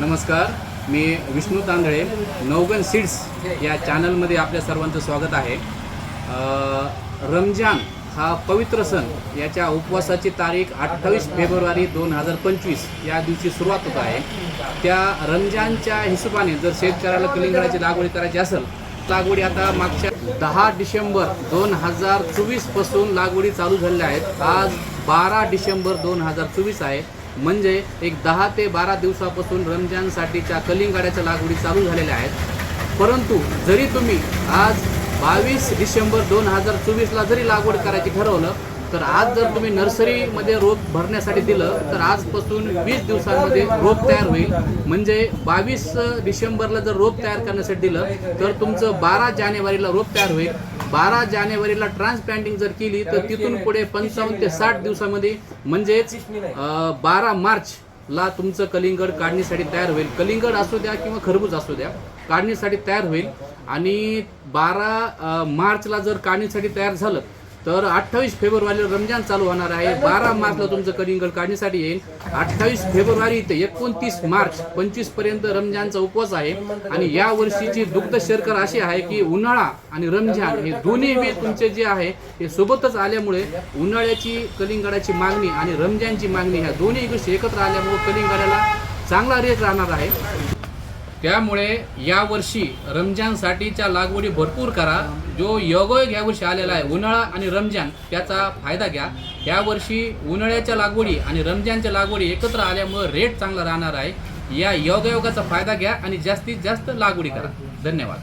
नमस्कार मी विष्णू तांदळे नवगन सीड्स या चॅनलमध्ये आपल्या सर्वांचं स्वागत आहे. रमजान हा पवित्र सण याच्या उपवासाची तारीख अठ्ठावीस फेब्रुवारी दोन हजार पंचवीस या दिवशी सुरुवात होत आहे. त्या रमजानच्या हिशोबाने जर शेतकऱ्याला कलिंगडाची लागवडी करायची असेल लागवडी आता मागच्या दहा डिसेंबर दोन हजार चोवीसपासून लागवडी चालू झालेल्या आहेत. आज बारा डिसेंबर दोन हजार चोवीस आहे. म्हणजे एक दहा ते बारा दिवसापासून रमजानसाठीच्या कलिंगाड्याच्या लागवडी चालू झालेल्या आहेत. परंतु जरी तुम्ही आज बावीस डिसेंबर दोन हजार चोवीसला जरी लागवड करायची ठरवलं तर आज जर तुम्ही नर्सरीमध्ये रोप भरण्यासाठी दिलं तर आजपासून वीस दिवसांमध्ये रोप तयार होईल. म्हणजे बावीस डिसेंबरला जर रोप तयार करण्यासाठी दिलं तर तुमचं बारा जानेवारीला रोप तयार होईल. बारा जानेवारीला ट्रान्सप्लांटिंग जर केली तर तिथून पुढे पंचावन्न ते साठ दिवसामध्ये म्हणजेच बारा मार्चला तुमचं कलिंगड काढणीसाठी तयार होईल. कलिंगड असू द्या किंवा खरबूज असू द्या काढणीसाठी तयार होईल. आणि बारा मार्चला जर काढणीसाठी तयार झालं तर अठ्ठावीस फेब्रुवारीला रमजान चालू होणार आहे. बारा मार्चला तुमचं कलिंगड काढण्यासाठी येईल. अठ्ठावीस फेब्रुवारी ते एकोणतीस मार्च पंचवीसपर्यंत रमजानचा उपवास आहे. आणि या वर्षीची दुग्ध शर्कर अशी आहे की उन्हाळा आणि रमजान हे दोन्ही वेळ तुमचे जे आहे हे सोबतच आल्यामुळे उन्हाळ्याची कलिंगडाची मागणी आणि रमजानची मागणी ह्या दोन्ही गोष्टी एकत्र आल्यामुळे कलिंगडाला चांगला रेट राहणार आहे. त्यामुळे यावर्षी रमजानसाठीच्या लागवडी भरपूर करा. जो योगायोग यावर्षी आलेला आहे उन्हाळा आणि रमजान त्याचा फायदा घ्या. यावर्षी उन्हाळ्याच्या लागवडी आणि रमजानच्या लागवडी एकत्र आल्यामुळे रेट चांगला राहणार आहे. या योगायोगाचा फायदा घ्या आणि जास्तीत जास्त लागवडी करा. धन्यवाद.